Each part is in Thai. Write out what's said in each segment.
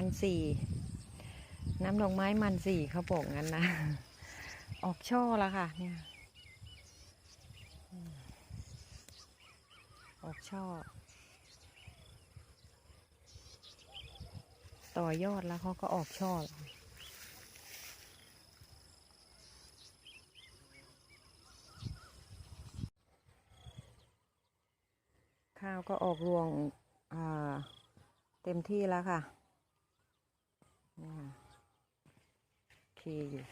มันสี่น้ำดอกไม้มันสี่เขาบอกงั้นนะ ออกช่อแล้วค่ะ เนี่ย ออกช่อ ต่อยอดแล้วเขาก็ออกช่อข้าวก็ออกรวงเต็มที่แล้วค่ะ นี่ค่ะเคอยู่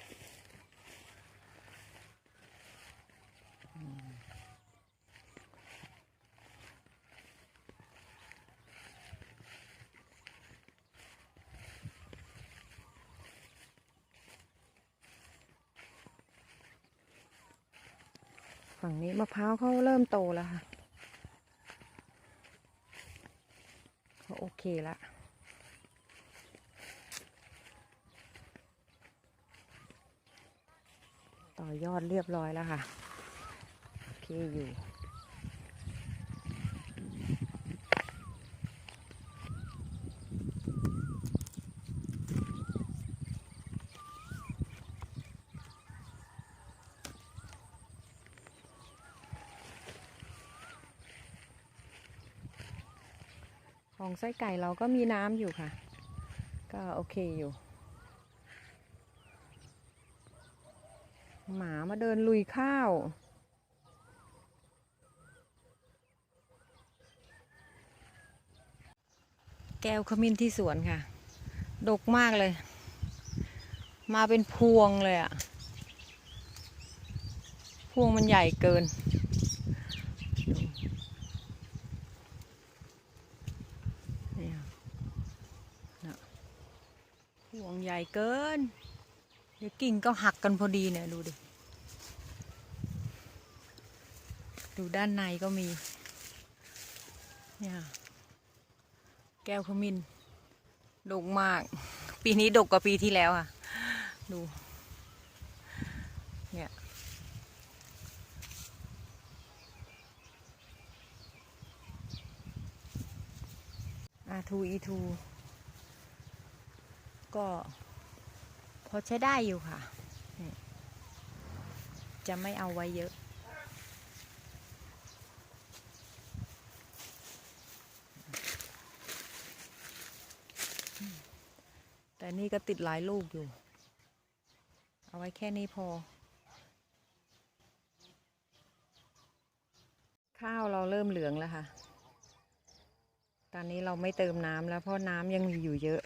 ฝั่งนี้มะพร้าวเขาเริ่มโตแล้วค่ะเขาโอเคแล้ว ต่อยอดเรียบร้อยแล้วค่ะโอเคอยู่ของไส้ไก่เราก็มีน้ำอยู่ค่ะ ก็โอเคอยู่ หมามาเดินลุยข้าว แก้วขมิ้นที่สวนค่ะ ดกมากเลย มาเป็นพวงเลยอะพวงมันใหญ่เกินพวงใหญ่เกิน เดี๋ยวกิ่งก็หักกันพอดีเนี่ยดูดิ ดูด้านในก็มี เนี่ยค่ะแก้วขมิ้นดกมาก ปีนี้ดกกว่าปีที่แล้วค่ะ ดู เนี่ยอาทูอีทูก็ พอใช้ได้อยู่ค่ะ จะไม่เอาไว้เยอะ แต่นี่ก็ติดหลายลูกอยู่ เอาไว้แค่นี้พอ ข้าวเราเริ่มเหลืองแล้วค่ะ ตอนนี้เราไม่เติมน้ำแล้วเพราะน้ำยังมีอยู่เยอะ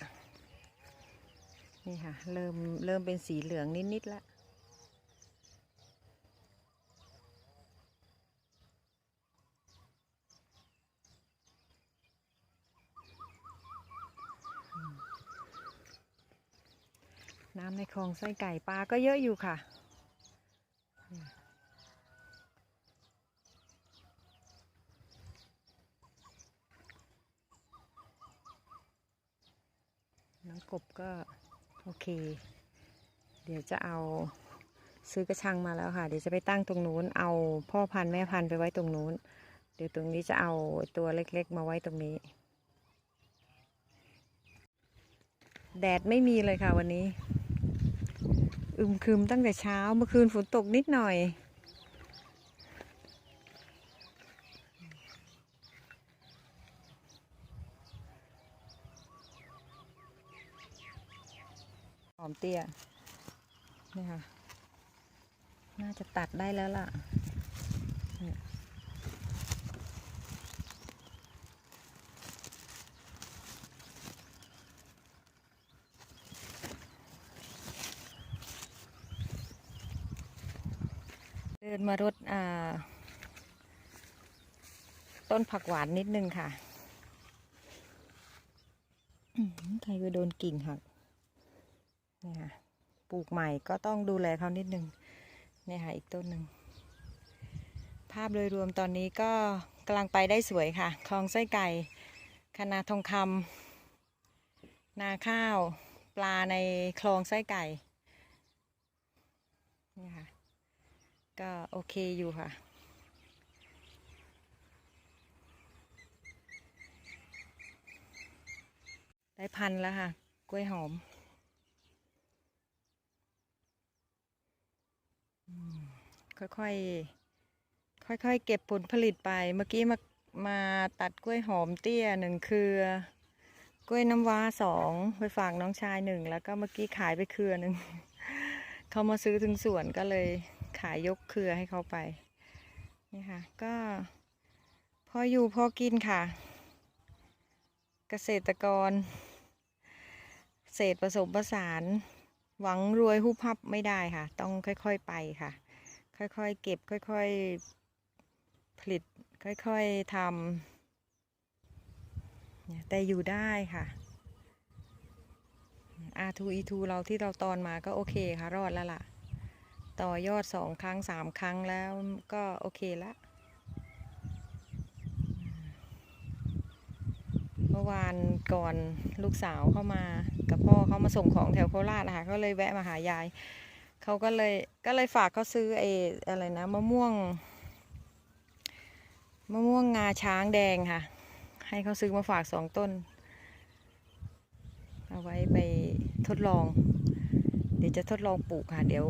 นี่ค่ะ เริ่มเริ่มเป็นสีเหลืองนิดๆแล้วน้ำในคลองไส้ไก่ปลาก็เยอะอยู่ค่ะ น้องกบก็ โอเค เดี๋ยวจะเอาซื้อกระชังมาแล้วค่ะ เดี๋ยวจะไปตั้งตรงนู้น เอาพ่อพันธุ์แม่พันธุ์ไปไว้ตรงนู้น เดี๋ยวตรงนี้จะเอาตัวเล็กๆ มาไว้ตรงนี้ แดดไม่มีเลยค่ะวันนี้ อึมครึมตั้งแต่เช้า เมื่อคืนฝนตกนิดหน่อย หอมเตี้ยนี่ค่ะ น่าจะตัดได้แล้วล่ะเดินมารดต้นผักหวานนิดนึงค่ะ ใครไปโดนกิ่งหัก นี่ค่ะปลูกใหม่ก็ต้องดูแลเขานิดนึงเนี่ค่ะอีกต้นหนึ่งภาพโดยรวมตอนนี้ก็กำลังไปได้สวยค่ะคลองไส้ไก่คณะทองคำนาข้าวปลาในคลองไส้ไก่นี่ค่ะก็โอเคอยู่ค่ะได้พันแล้วค่ะ กล้วยหอมอืม ค่อยๆค่อยๆเก็บผลผลิตไป เมื่อกี้มามาตัดกล้วยหอมเตี้ยหนึ่งเครือกล้วยน้ำว้าสองไปฝากน้องชายหนึ่งแล้วก็เมื่อกี้ขายไปเครือหนึ่งเขามาซื้อถึงสวนก็เลยขายยกเครือให้เขาไปนี่ค่ะก็พออยู่พอกินค่ะ เกษตรกร เศษผสมผสาน หวังรวยหุบพับไม่ได้ค่ะ ต้องค่อยๆไปค่ะ ค่อยๆ เก็บค่อยๆ ผลิตค่อยๆทำเนี่ยแต่อยู่ได้ค่ะ R2E2 เราที่เราตอนมาก็โอเคค่ะ รอดแล้วล่ะ ต่อยอดสองครั้งสามครั้งแล้วก็โอเคละเมื่อวานก่อนลูกสาวเข้ามากับพ่อเขามาส่งของแถวโคราชนะคะก็เลยแวะมาหายาย เขาก็เลยก็เลยฝากเขาซื้อไอ้อะไรนะมะม่วงมะม่วงงาช้างแดงค่ะ ให้เขาซื้อมาฝากสองต้น เอาไว้ไปทดลอง เดี๋ยวจะทดลองปลูกค่ะ เดี๋ยว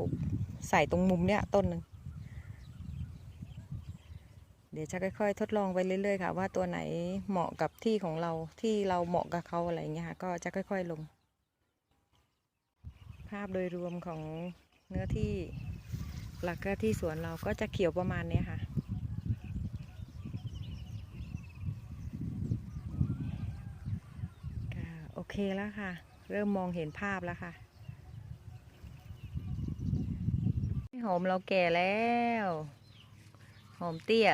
ใส่ตรงมุมเนี้ยต้นหนึ่งเดี๋ยวจะค่อยๆ ทดลองไปเรื่อยๆ ค่ะ ว่าตัวไหนเหมาะกับที่ของเราที่เราเหมาะกับเขาอะไรเงี้ยค่ะ ก็จะค่อยๆลง ภาพโดยรวมของ เนื้อที่หลักก็ที่สวนเราก็จะเขียวประมาณนี้ค่ะ โอเคแล้วค่ะ เริ่มมองเห็นภาพแล้วค่ะหอมเราแก่แล้ว หอมเตี้ย